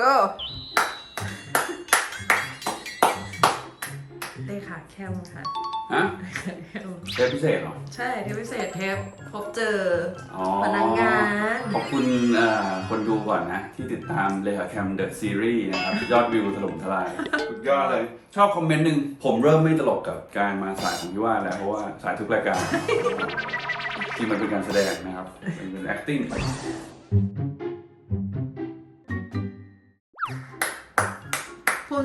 go เลขาแคมค่ะฮะเลขาแคมเทปพิเศษเหรอ ใช่เทปพิเศษเทปพบเจออ๋อพนักงาน ขอบคุณเอ่อคนดูก่อนนะ ที่ติดตามเลขาแคมเดอะซีรีส์นะครับ ยอดวิวถล่มทลายสุดยอดเลย ชอบคอมเมนต์หนึ่งผมเริ่มไม่ตลกกับการมาสายของพี่ว่าแล้ว เพราะว่าสายทุกรายการ ที่มันเป็นการแสดงนะครับ เป็นเป็น acting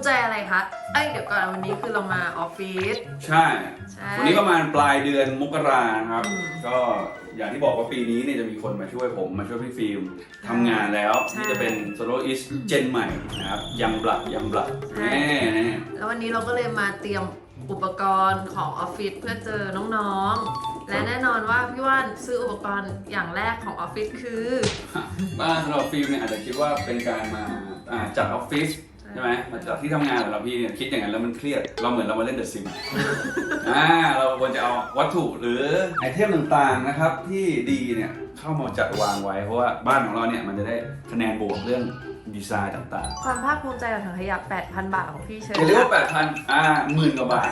ภูมิใจอะไรคะ เอ้ยเดี๋ยวก่อนวันนี้คือเรามาออฟฟิศ ใช่ ใช่วันนี้ประมาณปลายเดือนมกรานะครับ อืมก็อย่างที่บอกว่าปีนี้เนี่ยจะมีคนมาช่วยผมมาช่วยพี่ฟิล์มทำงานแล้วใช่นี่จะเป็นโซโลอิสเจนใหม่นะครับยังบลักยังบลักใช่ แน่แน่แล้ววันนี้เราก็เลยมาเตรียมอุปกรณ์ของออฟฟิศเพื่อเจอน้องๆ และแน่นอนว่าพี่ว่านซื้ออุปกรณ์อย่างแรกของออฟฟิศคือ บ้านเราฟิล์มเนี่ยอาจจะคิดว่าเป็นการมาอ่าจัดออฟฟิศ ใช่ไหมมาจัดที่ทำงานของเราพี่เนี่ยคิดอย่างนั้นแล้วมันเครียด เราเหมือนเรามาเล่นเดอะซิม อ่าเราควรจะเอาวัตถุหรือไอเทมต่างๆนะครับที่ดีเนี่ยเข้ามาจัดวางไว้เพราะว่าบ้านของเราเนี่ยมันจะได้คะแนนบวกเรื่องดีไซน์ต่างๆความภาคภูมิใจของถังขยะ 8,000 บาทของพี่เชิญอย่าเรียกว่าแปดพันอ่าหมื่นกว่าบาท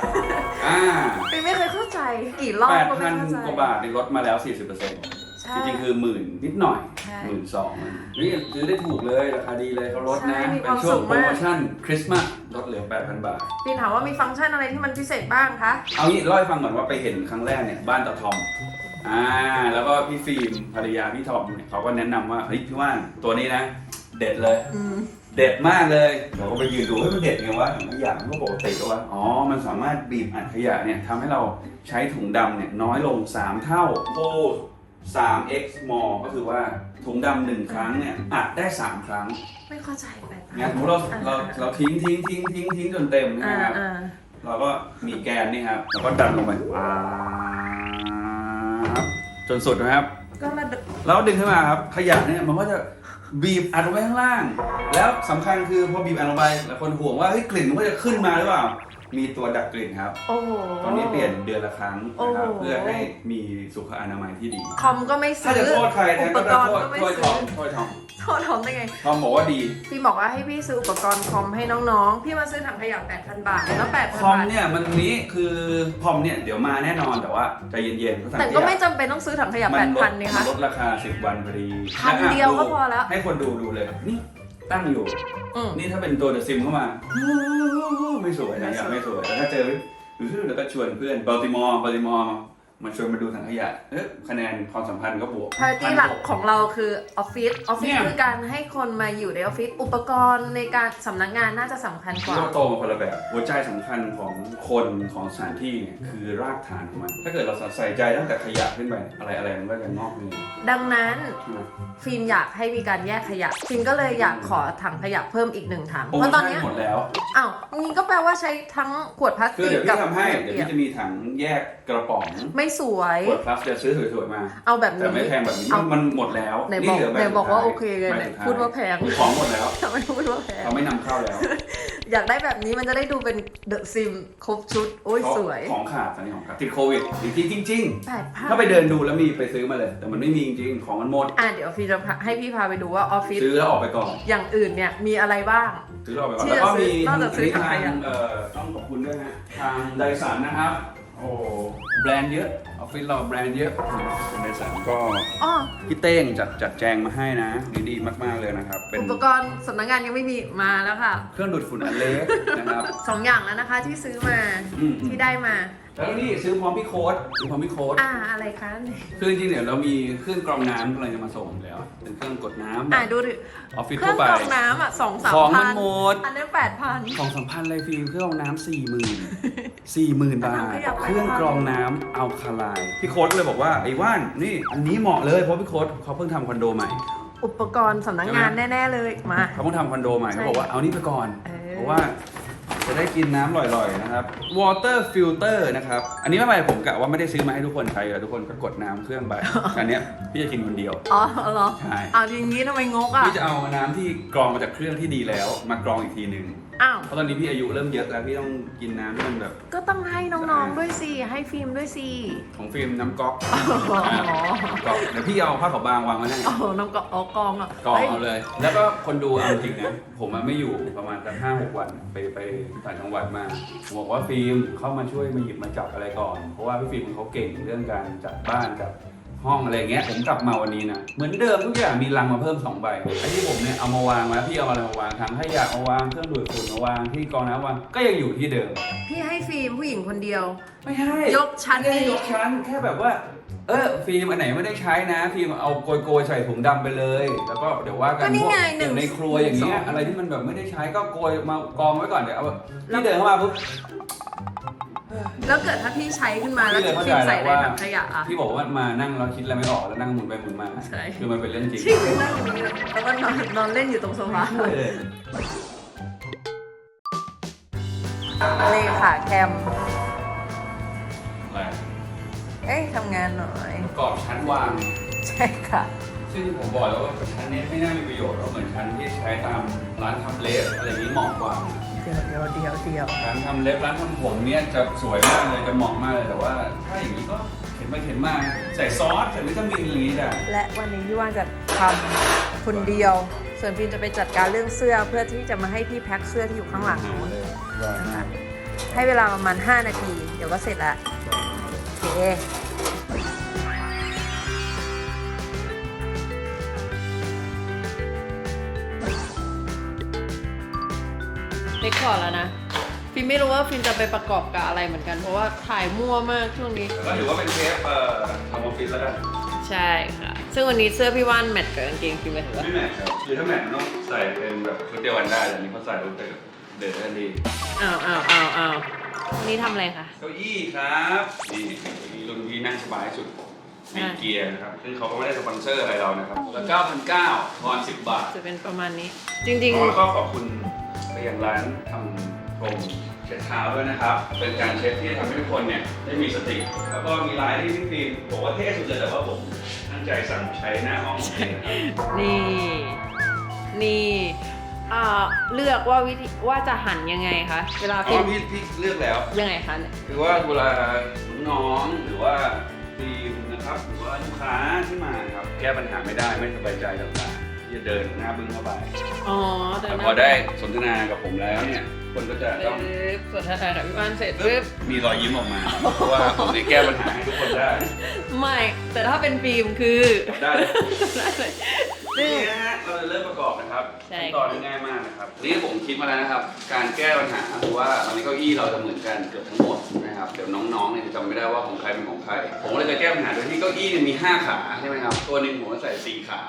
อ่าพี่ไม่เคยเข้าใจ กี่รอบแปดก็ไม่พันเข้าใจกว่าบาทในลดมาแล้ว 40% จใช่ริงๆคือหมื่นนิดหน่อยใช่ หมื่นสองนี่ซื้อได้ถูกเลยราคาดีเลยเขาลดใช่นะมีคเป็วานมช่วสุงขโปรมาก โมชั่นคริสต์มาสลดเหลือ 8,000 บาท พี่ถามว่ามีฟังก์ชันอะไรที่มันพิเศษบ้างคะ เอางี้เล่าให้ฟังก่อนว่าไปเห็นครั้งแรกเนี่ยบ้านตาทอม อ่า แล้วก็พี่ฟิล์มภรรยาพี่ทอมเนี่ยเขาก็แนะนำว่าเฮ้ยพี่ว่านตัวนี้นะ เด็ดเลย อืม เด็ดมากเลยเราก็ไปยืนดูเฮ้ยมันเด็ดไงวะถังขยะมันก็ปกติก็ว่าอ๋อ มันสามารถบีบอัดขยะเนี่ยทำให้เราใช้ถุงดำเนี่ยน้อยลง 3 เท่า โอ้ 3x more ก็คือว่าถุงดำหนึ่งครั้งเนี่ยอัดได้ 3 ครั้งไม่เข้าใจแปดพันงั้นสมมติเราเราเราทิ้งทิ้งทิ้งทิ้งทิ้งจนเต็มอ่านะครับ อ่าเราก็มีแกนนี่ครับแล้วก็ดันลงไปว้าวจนสุดนะครับ ก็มาดแล้วดึงขึ้นมาครับ ขยะเนี่ยมันก็จะบีบอัดลงไปข้างล่าง แล้วสำคัญคือพอบีบอัดลงไปหลายคนห่วงว่าเฮ้ยกลิ่นมันก็จะขึ้นมาหรือเปล่า มีตัวดักกลิ่นครับ โอ้โห ตอนนี้เปลี่ยนเดือนละครั้งนะครับ โอ้โห เพื่อให้มีสุขอนามัยที่ดี คอมก็ไม่ถ้าซื้จะอโทษใครอุนะปก็กจะรณ์โทษก็ไม่โทษทซื้ออมโทษทอมโทษทอมได้ไง ทอมบอกว่าดี พี่บอกว่าให้พี่ซื้ออุปกรณ์คอมให้น้องๆ พี่มาซื้อถังขยะ8,000 บาท แล้ว8,000คอมบาท เนี่ยมันนี้คือคอมเนี่ยเดี๋ยวมาแน่นอนแต่ว่าใจเย็นๆเพราะแต่ก็ไม่จำเป็นต้องซื้อถังขยะมันลด8,000นี่คะ ลดราคา 10 วันพอดีพันเดียวก็พอแล้ว ให้คนดูดูเลย นี่ ตั้งอยู่ อืม นี่ถ้าเป็นตัวเดอะซิมเข้ามา ไม่สวยนะอยากไม่สวยแต่ถ้าเจอหรือแล้วก็ชวนเพื่อนบัลติมอร์บัลติมอร์ มาชวนมาดูถังขยะเอ๊ะคะแนนความสัมพันธ์ก็บวกพาร์ตี้หลักของเราคือออฟฟิศออฟฟิศเนี่ยคือการให้คนมาอยู่ในออฟฟิศอุปกรณ์ในการสำนักงานน่าจะสำคัญกว่า เราโตมาคนละแบบ หัวใจสำคัญของคนของสถานที่เนี่ยคือรากฐานของมัน ถ้าเกิดเราใส่ใจตั้งแต่ขยะขึ้นไปอะไรอะไรมันก็จะงอกเงยดังนั้นใช่ไหม ฟิล์มอยากให้มีการแยกขยะ ฟิล์มก็เลยอยากขอถังขยะเพิ่มอีกหนึ่งถังโปรเพโมราะตอนชั่นเนี้ยหมดแล้ว อ้าวงี้ก็แปลว่าใช้ทั้งขวดพลาสคือติกเดี๋ยวกัพี่บทำให้ เดี๋ยวพี่จะมีถังแยกกระป๋อง ไม่สวยขวดพลาสติกซื้อสวยๆมา เอาแบบแต่นี้ไม่แพงแบบนี้เอา มันหมดแล้วไหนบอกเหลืใบไหนบอกว่าสุโอเคไงใบไหนสุท้ยพูดว่าแพงของหมดแล้วทำไมพูดว่าแพง เขาไม่นำเข้าแล้วอยากได้แบบนี้มันจะได้ดูเป็นเดอะซิมครบชุด โอ้ยเพราะสวยของขาดตอนนี้ของขาดติดโควิดจริงๆจริงแปดพัๆนถ้าไปเดินดูแล้วมีไปซื้อมาเลย แต่มันไม่มีจริงๆของมันหมด อะเดี๋ยวพี่จะพาให้พี่พาไปดูว่าออฟฟิศซื้อแล้วออกไปก่อนอย่างอื่นเนี่ยมีอะไรบ้าง ซื้อแล้วออกไปก่อนที่แล้วก็จะซื้มีอนอกจากซื้อทางถังขยะเอ่อต้องขอบคุณด้วยฮะทางไดสันนะครับ โอ้แบรนด์เยอะ ออฟฟิศเราแบรนด์เยอะไดสันก็อ๋อพี่เต้งจัดจัดแจงมาให้นะ ดีๆ มากๆเลยนะครับ เป็นอุปกรณ์สำนักงานยังไม่มีมาแล้วค่ะ เครื่องดูดฝุ่นอันเล็กนะครับ สองอย่างแล้วนะคะที่ซื้อมาอืมที่ได้มา แล้วนี่ซื้อพร้อมพี่โค้ดซื้อพร้อมพี่โค้ดอ่าอะไรคะ คือจริงๆเนี่ยเรามีเครื่องกรองน้ำกำลังจะมาส่งแล้ว เป็นเครื่องกดน้ำแบอ่าบดูดิออฟฟิศเครื่ทั่อวงไป กรองน้ำอะสองสามของมัพันนหมด อันนั้นแปดพัน ของสัมพันธ์เลยฟิล์มเครื่องกรองน้ำสี่หมื่นสี่หมื่นบาท ขยับไป เครื่องกรองน้ำเอาคาไลน์พี่โค้ดก็เลยบอกว่าไอ้ว่านนี่อันนี้เหมาะเลยเพราะพี่โค้ดเขาเพิ่งทำคอนโดใหม่ อุปกรณ์สำนักงานแน่ ๆ เลยมา เขาเพิ่งทำคอนโดใหม่ใช่เขาบอกว่าเอานี่ไปก่อน เออ เพราะว่า จะได้กินน้ำลอยๆนะครับ water filter นะครับ อันนี้ไม่เป็นไรผมกะว่าไม่ได้ซื้อมาให้ทุกคนใช้อะทุกคนก็กดน้ำเครื่องไป อันเนี้ยพี่จะกินคนเดียว อ๋อเหรอใช่ เอาทีนี้ทำไมงกอะ พี่จะเอาน้ำที่กรองมาจากเครื่องที่ดีแล้ว มากรองอีกทีหนึ่ง อ้าว เพราะตอนนี้พี่อายุเริ่มเยอะแล้วพี่ต้องกินน้ำที่มันแบบก็ต้องให้น้องๆด้วยสิ ให้ฟิล์มด้วยสิของฟิล์มน้ำก๊อกอ๋อก๊อกเดี๋ยวพี่เอาผ้าขาวบางวางไว้ให้โอ้โหน้องก็อ๋อกองอะกองฮ้ยเอาเลย แล้วก็คนดูเอาจริงนะผมอะไม่อยู่ประมาณสักห้าหกวันไปไปต่างจังหวัดมาผมบอกว่าฟิล์มเข้ามาช่วยมาหยิบมาจับอะไรก่อน เพราะว่าพี่ฟิล์มเขาเก่งเรื่องการจัดบ้านจัด ห้องอะไรเงี้ยผมกลับมาวันนี้นะเหมือนเดิมทุกอย่างมีลังมาเพิ่มสองใบไอ้ที่ผมเนี่ยเอามาวางไว้พี่เอาอะไรมาวางถังขยะมาวางเครื่องดูดฝุ่นมาวางที่กองน้ำวางก็ยังอยู่ที่เดิม พี่ให้ฟิล์มผู้หญิงคนเดียว ไม่ให้ยกชั้นไม่ได้นี้ยกชั้นแค่แบบว่า เออฟิล์มอันไหนไม่ได้ใช้นะ ฟิล์มเอาโกยโกยๆใส่ถุงดำไปเลย แล้วก็เดี๋ยวว่ากัก็นนี่พวกไงอหนึ่งย่างในครัวอย่างเงี้ยสองอะไรที่มันแบบไม่ได้ใช้ก็โกยมากองไว้ก่อนเดี๋ยวเอาที่เดินเข้ามาปุ๊บ แล้วเกิดถ้าพี่ใช้ขึ้นมาแล้วพี่เลยเข้าใจฟิล์มใส่ในแล้วว่าถังขยะอะพี่บอกว่ามานั่งเราคิดอะไรไม่ออกแล้วนั่งหมุนไปหมุนมาใช่ คือมันเป็นเรื่องจริงจริงนั่งอย่างนี้เลยแล้วก็นอนนอนเล่นอยู่ตรงโซฟาใช่เลยเลขาแคม อะไรเอ้ยทำงานหน่อย ประกอบชั้นวาง ใช่ค่ะ ซึ่งผมบอกแล้วว่าชั้นนี้ไม่น่ามีประโยชน์เพราะเหมือนชั้นที่ใช้ตามร้านทำเล็บอะไรอย่างนี้เหมาะกว่าเดี๋ยวเดี๋ยวเดี๋ยวเดี๋ยวร้านทำเล็บร้านทำผมเนี่ยจะสวยมากเลยจะเหมาะมากเลยแต่ว่าถ้าอย่างนี้ก็เข็นไปเข็นมาใส่ซอสใส่วิตามินอะไรอย่างนี้ได้และวันนี้พี่ว่านจะทำคนเดียว ส่วนฟิล์มจะไปจัดการเรื่องเสื้อเพื่อที่จะมาให้พี่แพ็คเสื้อที่อยู่ข้างหลังนู้นเลยนะคะให้เวลาประมาณ 5 นาที เดี๋ยวก็เสร็จละโอเค เรคคอร์ดแล้วนะ ฟิล์มไม่รู้ว่าฟิล์มจะไปประกอบกับอะไรเหมือนกัน เพราะว่าถ่ายมั่วมากช่วงนี้แต่ก็ถือว่าเป็นเทปเอ่อทำออฟฟิศแล้วกันใช่ค่ะ ซึ่งวันนี้เสื้อพี่ว่านแมทกับกางเกงฟิล์มไปถือว่าไม่แมทครับคือถ้าแมทมันต้องใส่เป็นแบบชุดเดียวกันได้แต่อันนี้เขาใส่รูปไปเดินได้ดีอ้าวอ้าวอ้าวอ้าววันนี้ทำอะไรคะ เก้าอี้ครับนี่เก้าอี้รุ่นพี่นั่งสบายที่สุดมีอ่าเกียร์นะครับซึ่งเขาก็ไม่ได้สปอนเซอร์อะไรเรานะครับแล้ว9,900ทอน10 บาท จะเป็นประมาณนี้ จริงแล้วก็ขอบคุณ ไปยังร้านทำพรมเช็ดเท้าด้วยนะครับ เป็นการเช็ดที่ทำให้ทุกคนเนี่ยได้มีสติ แล้วก็มีลายที่พี่ฟิล์มบอกว่าเท่สุดเลยแต่ว่าผมตั้งใจสั่งใช้หน้าห้องจริงๆนะครับๆนี่ นี่อ่าเลือกว่าวิธีว่าจะหั่นยังไงคะ เวลาอ๋ฟิอล์มพี่พี่เลือกแล้ว ยังไงคะเนี่ยคือว่าเวลาน้องๆหรือว่าทีมนะครับ หรือว่าลูกค้าที่มานะครับ แก้ปัญหาไม่ได้ไม่สบายใจต่างๆ ที่จะเดินหน้าบึ้งเข้าไปอ๋อแต่แต่พอได้สนทนากับผมแล้วเนี่ย คนก็จะต้องปึ๊บสนทนากับพี่ว่านเสร็จปึ๊บมีรอยยิ้มออกมา เพราะว่าผมเนี่ยแก้ปัญหาให้ทุกคนได้ ไม่ แต่ถ้าเป็นฟิล์มคือได้เลย ได้เลยซึ่งนี่นะฮะเราจะเริ่มประกอบนะครับใช่ขั้นตอนง่ายมากนะครับนี่ผมคิดมาแล้วนะครับ การแก้ปัญหาคือว่าตอนนี้เก้าอี้เราจะเหมือนกันเกือบทั้งหมดนะ ครับเดี๋ยวน้องๆเนี่ยจะจำไม่ได้ว่าของใครเป็นของใคร ผมก็เลยจะแก้ปัญหาโดยที่เก้าอี้เนี่ยมี 5 ขาใช่ไหมครับ ตัวหนึ่งผมก็ใส่สี่ขา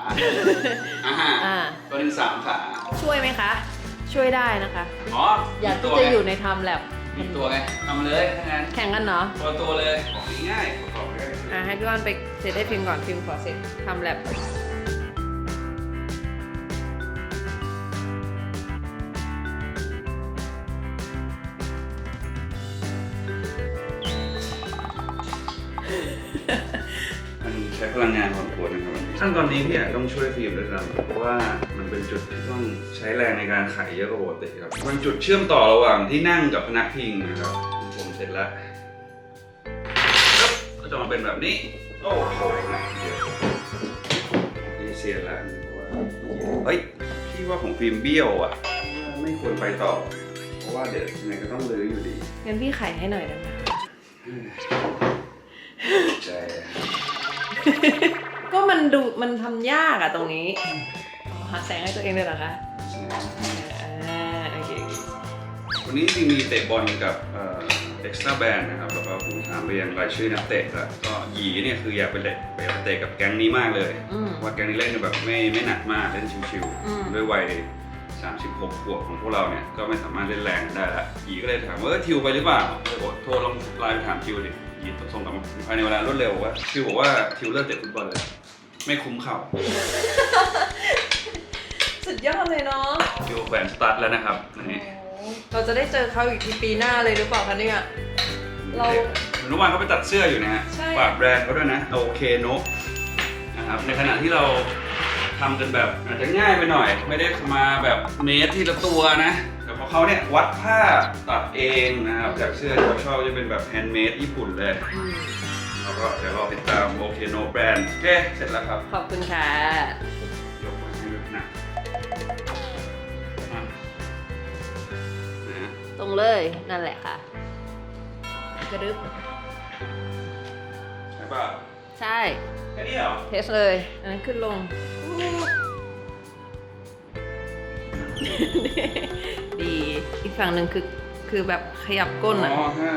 อ่าอ่า ตัวหนึ่งสามขา ช่วยไหมคะ ช่วยได้นะคะ อ๋ออยากตัที่วจะไงอยู่ในไทม์แลบมีตัวไงทำมาเลยถ้างั้นแข่งกันเนาะตัวตัวเลยของง่ายๆประกอบง่าย อะให้พี่ว่านไปเสร็จให้ฟิล์มก่อนฟิล์มขอเสร็จทำแลบ ตอนนี้พี่อาจต้องช่วยฟิล์มด้วยซ้ำเพราะว่ามันเป็นจุดที่ต้องใช้แรงในการไขเยอะกว่าปกติครับมันจุดเชื่อมต่อระหว่างที่นั่งกับพนักพิงนะครับผมเสร็จแล้วก็จะมาเป็นแบบนี้โอ้โหหนักเยอะนี่เสียแล้วเพราะว่าเฮ้ยพี่ว่าของฟิล์มเบี้ยวอะ ไม่ควรไปต่อ เพราะว่าเดี๋ยวยังไงก็ต้องรื้ออยู่ดีงั้นพี่ไขให้หน่อยได้ไหมใจ ก็มันดูมันทำยากอะตรงนี้อ๋อหาแสงให้ตัวเองเลยเหรอคะอ่าโอเคโอเควันนี้จริงๆมีเตะบอลกับเอ็กซ์ตร้าแบนนะครับแล้วก็ผมถามไปยังรายชื่อนักเตะแล้วก็หยีเนี่ยคืออยากไปเตะไปเตะกับแก๊งนี้มากเลยอืม ว่าแก๊งนี้เล่นแบบไม่ไม่หนักมากเล่นชิวอืม ๆด้วยวัย 36 ขวบของพวกเราเนี่ยก็ไม่สามารถเล่นแรงได้ละหยีก็เลยถามว่าเออทิวไปหรือเปล่าเลยบอกโทรลองไลน์ไปถามทิวดิหยีส่งกลับมาภายในเวลารวดเร็วบอกว่าทิวบอกว่าทิวเลิกเตะฟุตบอลเลย ไม่คุ้มเข่าสุดยอดเลยเนาะทิวแขวนสตาร์ทแล้วนะครับนี่เราจะได้เจอเขาอีกทีปีหน้าเลยหรือเปล่าคะเนี่ย เราเมื่อวานเขาไปตัดเสื้ออยู่นะฮะใช่ฝากแบรนด์เขาด้วยนะโอเคโนนะครับในขณะที่เราทำกันแบบอาจจะง่ายไปหน่อย ไม่ได้มาแบบเมตรที่ละตัวนะแต่พอของเขาเนี่ยวัดผ้าตัดเองนะครับจากเสื้อที่เราชอบจะเป็นแบบแฮนด์เมดญี่ปุ่นเลยอืม แล้วก็เดี๋ยวเราติดตามโอเคโนแบรนด์โอเคเสร็จแล้วครับขอบคุณค่ะยกมาให้ดูหนะอะนะตรงเลยนั่นแหละค่ะกระดึบใช่ป่ะใช่ แค่นี้เหรอ เทสเลย อันนั้นขึ้นลง ดี อีกฝั่งหนึ่งคือ คือแบบขยับก้นอะ อ๋อฮะ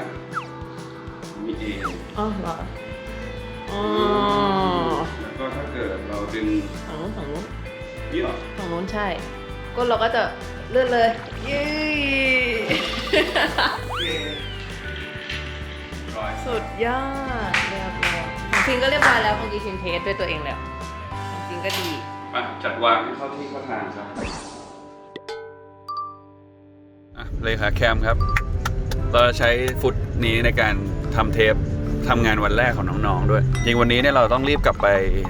มีเอง อ๋อเหรอ อ๋อแล้วก็ถ้าเกิดเราดึงฝั่งนู้นฝั่งนู้นนี่เหรอฝั่งนู้นใช่ ก้นเราก็จะเลื่อนเลยเย้โอเคร้อยสุดยอดเรียบร้อยของพิงก็เรียบร้อยแล้วเมื่อกี้พิงเทสด้วยตัวเองแล้วของพิงก็ดีมาจัดวางให้เข้าที่เข้าทางครับอะเลยค่ะแคมครับ เราจะใช้ฟุตนี้ในการทำเทป ทำงานวันแรกของน้องๆด้วยจริงวันนี้เนี่ยเราต้องรีบกลับไป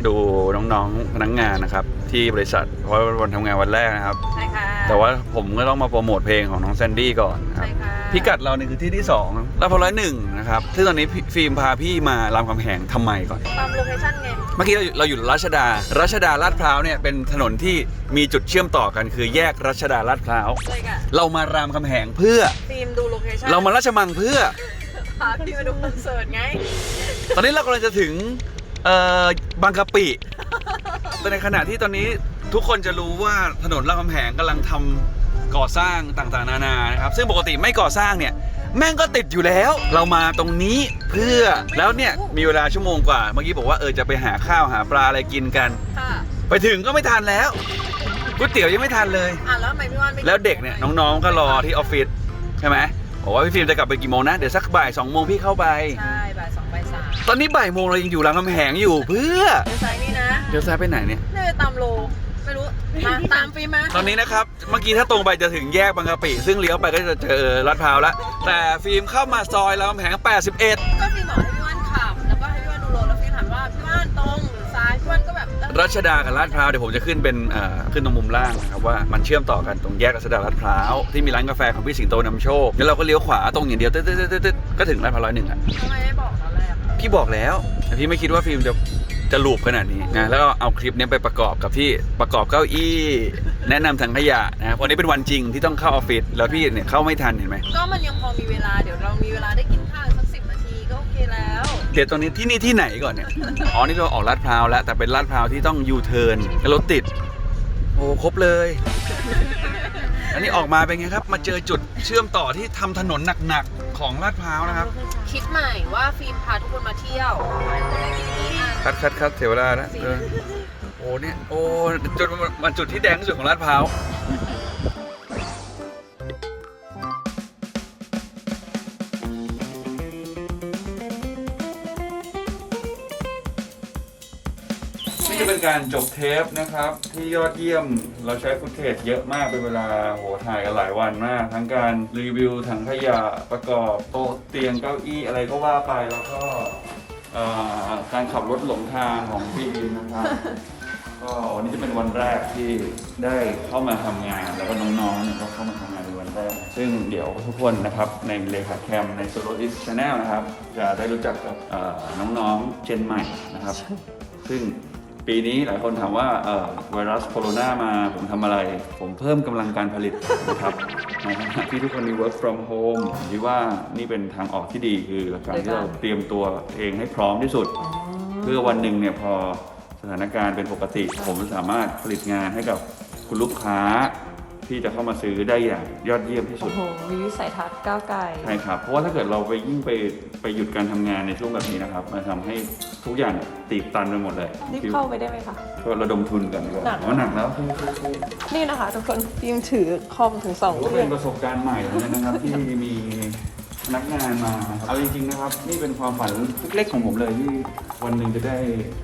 ดูน้องๆพนักงานนะครับ ที่บริษัทเพราะว่าวันทำงานวันแรกนะครับใช่ค่ะแต่ว่าผมก็ต้องมาโปรโมทเพลงของน้องแซนดี้ก่อนนะครับใช่ค่ะพิกัดเราเนี่ยคือที่ที่2แล้วพอร้อยหนึ่งนะครับซึ่งตอนนี้พี่ฟิล์มพาพี่มารามคำแหงทำไมก่อนตามโลเคชั่นไงเมื่อกี้เราอยู่เราอยู่รัชดา รัชดาลาดพร้าวเนี่ยเป็นถนนที่มีจุดเชื่อมต่อกันคือแยกรัชดาลาดพร้าวใช่ค่ะเรามารามคำแหงเพื่อฟิล์มดูโลเคชั่นเรามาราชมังเพื่อ พาพี่มาดูคอนเสิร์ตไง ตอนนี้เรากำลังจะถึงเอ่อบางกะปิแต่ในขณะที่ตอนนี้ทุกคนจะรู้ว่าถนนรามคำแหงกำลังทำก่อสร้างต่างๆ นานานะครับ ซึ่งปกติไม่ก่อสร้างเนี่ย แม่งก็ติดอยู่แล้ว เรามาตรงนี้เพื่อแล้วเนี่ยมีเวลาชั่วโมงกว่า เมื่อกี้บอกว่าเออจะไปหาข้าวหาปลาอะไรกินกัน ค่ะ ไปถึงก็ไม่ทันแล้วก๋วยเตี๋ยวยังไม่ทันเลย อะแล้วทำไมพี่ว่านไม่แล้วเด็กเนี่ยน้องๆก็รอที่ออฟฟิศใช่ไหม บอกว่าพี่ฟิล์มจะกลับไปกี่โมงนะ เดี๋ยวสักบ่ายสองโมงพี่เข้าไป ใช่บ่ายสองบ่ายสามตอนนี้บ่ายโมงเรายังอยู่รามคำแหงอยู่เพื่อ เดี๋ยวสายนี่นะเดี๋ยวซ้ายไปไหนเนี่ย น่าจะตามโล ไม่รู้ มาตามฟิล์มมาตอนนี้นะครับ เมื่อกี้ถ้าตรงไปจะถึงแยกบางกะปิ ซึ่งเลี้ยวไปก็จะเจอลาดพร้าวแล้ว แต่ฟิล์มเข้ามาซอยรามคำแหง81 ก็ฟิล์มบอก รัชดากับลาดพร้าวเดี๋ยวผมจะขึ้นเป็นขึ้นตรงมุมล่างนะครับว่ามันเชื่อมต่อกันตรงแยกรัชดาลาดพร้าวที่มีร้านกาแฟของพี่สิงโตนำโชคแล้วเราก็เลี้ยวขวาตรงอย่างเดียวตึ๊ดตึ๊ดก็ถึงลาดพร้าวร้อยหนึ่งอะทำไมไม่บอกตอนแรกพี่บอกแล้วแต่พี่ไม่คิดว่าฟิล์มจะจะลูปขนาดนี้นะแล้วก็เอาคลิปนี้ไปประกอบกับที่ประกอบเก้าอี้ แนะนำถังขยะนะวันนี้เป็นวันจริงที่ต้องเข้าออฟฟิศแล้วพี่เนี่ยเข้าไม่ทันเห็นไหมก็มันยังพอมีเวลาเดี๋ยวเรามีเวลาได้กิน เคแล้ว เดี๋ยวตรงนี้ที่นี่ที่ไหนก่อนเนี่ย อ๋อ นี่เราออกลาดพร้าวแล้ว แต่เป็นลาดพร้าวที่ต้องยูเทิร์นแล้วรถติด โอ้ครบเลย อันนี้ออกมาเป็นไงครับ มาเจอจุดเชื่อมต่อที่ทำถนนหนักๆของลาดพร้าวนะครับ คิดใหม่ว่าฟิล์มพาทุกคนมาเที่ยวคัดคัดคัดเทวดานะเออโอ้เนี่ย โอ้จุดมันจุดที่แดงที่สุดของลาดพร้าว นี่จะเป็นการจบเทปนะครับ ที่ยอดเยี่ยมเราใช้ฟุตเทจเยอะมากเป็นเวลาโหถ่ายกันหลายวันมาก ทั้งการรีวิวถังขยะประกอบโต๊ะเตียงเก้าอี้อะไรก็ว่าไปแล้วก็เอ่อการขับรถหลงทางของพี่อินนะครับ ก็วันนี้จะเป็นวันแรกที่ได้เข้ามาทำงาน แล้วก็น้องๆเนี่ยก็เข้ามาทำงานในวันแรก ซึ่งเดี๋ยวทุกคนนะครับในเลขาแคมใน Solo is Channel นะครับ จะได้รู้จักกับเอ่อน้องๆเจนใหม่นะครับ ซึ่ง ปีนี้หลายคนถามว่าไวรัสโคโรนามาผมทำอะไร ผมเพิ่มกำลังการผลิตนะครับในขณะที่ทุกคนมี work from home ผมคิดว่านี่เป็นทางออกที่ดีคือการที่เราเตรียมตัวเองให้พร้อมที่สุด เพื่อวันหนึ่งเนี่ยพอสถานการณ์เป็นปกติ ผมสามารถผลิตงานให้กับคุณลูกค้า ที่จะเข้ามาซื้อได้อย่างยอดเยี่ยมที่สุโอ้ด โหมีวิสัยทัศน์ก้าวไกล ใช่ครับ เพราะว่าถ้าเกิดเราไปยิ่งไปไปหยุดการทำงานในช่วงแบบนี้นะครับ มันทำให้ทุกอย่างตีบตันไปหมดเลยนี่เข้าไปได้ไหมคะ ก็ระดมทุนกันดีกว่าหนัก อ๋อหนักแล้วคือคือคือนี่นะคะ ทุกคนฟิล์มถือคอมถึงสองก็เครื่เป็องนประสบการณ์ใหม่เลยนะครับ ที่มี พนักงานมานะครับเอาจริงๆนะครับ นี่เป็นความฝันเล็กๆของผมเลยที่วันหนึ่งจะได้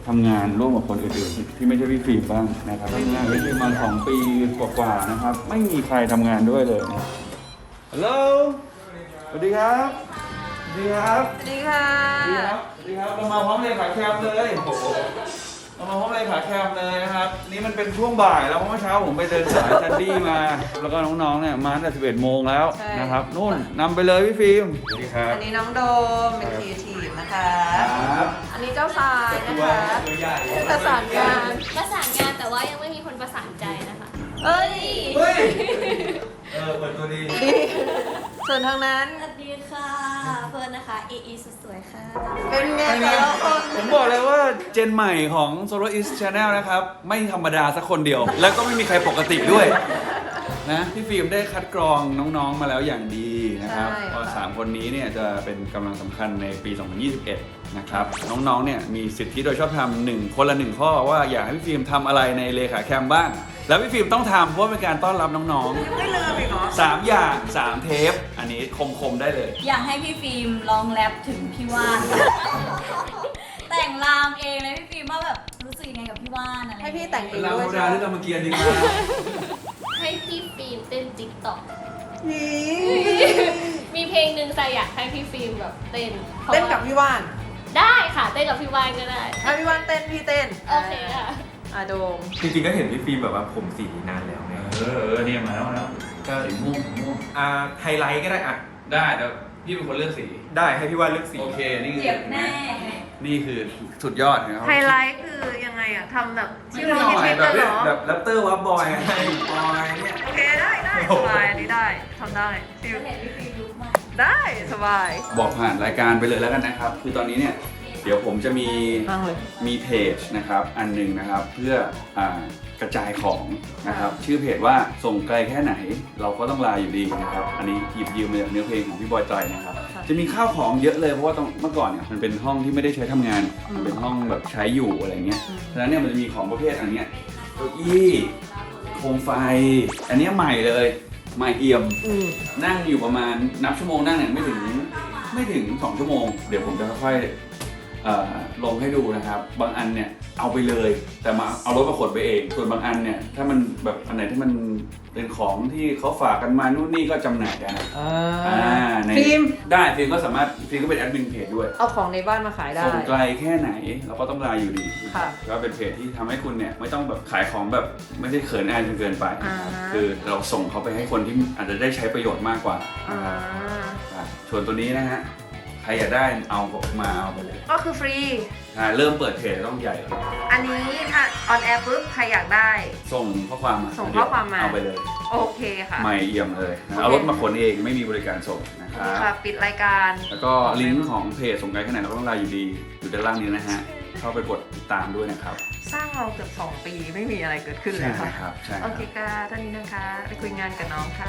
ทำงานร่วมกับคนอื่นๆที่ไม่ใช่พี่ฟิล์มบ้างนะครับทำงานกับพี่ฟิล์มมาสองปีกว่าๆนะครับ ไม่มีใครทำงานด้วยเลยฮัลโหลสวัสดีครับสวัสดีครับสวัสดีค่ะ สวัสดีครับสวัสดีครับเรามาพร้อมเลยขายแคมเลยโอ้โห เอามาพบเลยขาแคมเลยนะครับ นี่มันเป็นช่วงบ่ายแล้วเพราะเมื่อเช้าผมไปเดินสายจันดี้มา แล้วก็น้องๆเนี่ยมาตั้งแต่11โมงแล้วใช่ นะครับนู่นนำไปเลยพี่ฟิล์มสวัสดีครับ อันนี้น้องโดมเป็นครีเอทีฟนะคะ ครับอันนี้เจ้าทรายนะคะตัวใหญ่ประสานงานประสานงานแต่ว่ายังไม่มีคนประสานใจนะคะ เอ้ย เฮ้ย เออเปิดตัวดี ส่วนทางนั้น สวัสดีค่ะ เพื่อนนะคะ เอไอสุดสวยค่ะเป็นไงแต่ละคนผมบอกเลยว่าเจนใหม่ของ Solo East Channel นะครับ ไม่ธรรมดาสักคนเดียว แล้วก็ไม่มีใครปกติด้วย นะ พี่ฟิล์มได้คัดกรองน้องๆมาแล้วอย่างดีนะครับใช่เพราะสามคนนี้เนี่ยจะเป็นกำลังสำคัญในปี 2021 นะครับ น้องๆเนี่ยมีสิทธิโดยชอบทำหนึ่งคนละหนึ่งข้อว่าอยากให้พี่ฟิล์มทำอะไรในเลขาแคมบ้าง แล้วพี่ฟิล์มต้องทำเพราะว่าเป็นการต้อนรับน้องยังไม่ลืมอีกเหรอๆสามอย่างสามเทป อันนี้คมๆได้เลย อยากให้พี่ฟิล์มลองแรปถึงพี่ว่าน แต่งรามเองเลยพี่ฟิล์มว่าแบบรู้สึกยังไงกับพี่ว่านอะไรให้พี่แต่งเองเราด้วยโบใช่ราณไหมหรือรามเกียรติดีมาให้พี่ฟิล์มเต้นติ๊กต็อกนี่มีเพลงหนึ่งใส่อยากให้พี่ฟิล์มแบบเต้นพราะเต้นว่ากับพี่ว่านได้ค่ะ เต้นกับพี่วานก็ได้ ถ้าพี่ว่านเต้นพี่เต้นโอเคค่ะ อะโดม จริงๆก็เห็นพี่ฟิล์มแบบว่าผมสีนานแล้วไงเออเออเนี่ยมาแล้วมาแล้วก็สีม่วงสีม่วงอ่าไฮไลท์ก็ได้อะได้แต่พี่เป็นคนเลือกสีได้ให้พี่ว่าเลือกสีโอเคนี่คือเจ็บแน่ นี่คือสุดยอดนะครับไฮไลท์คือยังไงอะทำแบบชื่อหเราน่อยคิดแบบเหรเนี้ยอแบบแรปเตอร์วับบอยไงบอยเนี่ยโอเคได้ได้สบายอันนี้ได้ทำได้ฟิลเห็นพี่ฟิล์มลุกมากได้สบาย บอกผ่านรายการไปเลยแล้วกันนะครับ คือตอนนี้เนี่ย เดี๋ยวผมจะมีนั่งเลย มีเพจนะครับอันหนึ่งนะครับเพื่ออ่ากระจายของนะครับ ชื่อเพจว่าส่งไกลแค่ไหน เราก็ต้องลาอยู่ดีนะครับ อันนี้หยิบยืมมาจากเนื้อเพลงของพี่บอยไตรนะครับ ค่ะ จะมีข้าวของเยอะเลยเพราะว่าตอนเมื่อก่อนเนี่ยมันเป็นห้องที่ไม่ได้ใช้ทำงานมันเป็นห้องแบบใช้อยู่อะไรเงี้ยอืมฉะนั้นเนี่ยมันจะมีของประเภทอันเนี้ยเก้าอี้โคมไฟ อันเนี้ยใหม่เลยใหม่เอี่ยม อืม นั่งอยู่ประมาณนับชั่วโมงนั่งเนี่ยไม่ถึงไม่ถึง 2 ชั่วโมง เดี๋ยวผมจะค่อยๆเอ่อ ลงให้ดูนะครับ บางอันเนี่ยเอาไปเลย แต่มาเอารถมาขนไปเอง ส่วนบางอันเนี่ยถ้ามันแบบอันไหนที่มันเป็นของที่เขาฝากกันมานู่นนี่ก็จำหน่ายได้อ่าในฟิล์มได้ฟิล์มก็สามารถฟิล์มก็เป็นแอดมินเพจด้วย เอาของในบ้านมาขายได้ ส่งไกลแค่ไหนเราก็ต้องลาอยู่ดีค่ะ ก็เป็นเพจที่ทำให้คุณเนี่ยไม่ต้องแบบขายของแบบไม่ได้เขินอายจนเกินไปอ่า คือเราส่งเขาไปให้คนที่อาจจะได้ใช้ประโยชน์มากกว่าอ่าครับส่วนตัวนี้นะฮะ ใครอยากได้เอามาเอาไปเลยก็คือฟรี อ่าเริ่มเปิดเพจต้องใหญ่ก่อนอันนี้ถ้าออนแอร์ปุ๊บใครอยากได้ ส่งข้อความมาส่งข้อความมา เอาไปเลย โอเคค่ะ ไม่เอี่ยมเลยนะโอเคเอารถมาขนเองไม่มีบริการส่งนะครับค่ะปิดรายการ แล้วก็ลิงก์ของเพจส่งไกลแค่ไหนเราก็ต้องลาอยู่ดี อยู่ด้านล่างนี้นะฮะ เข้าไปกดติดตามด้วยนะครับสร้างเราเกือบ2 ปีไม่มีอะไรเกิดขึ้นเลยใช่ค่ะ ครับ ใช่คโอรับ เคค่ะท่านนี้นะคะ ไปคุยงานกับน้องค่ะ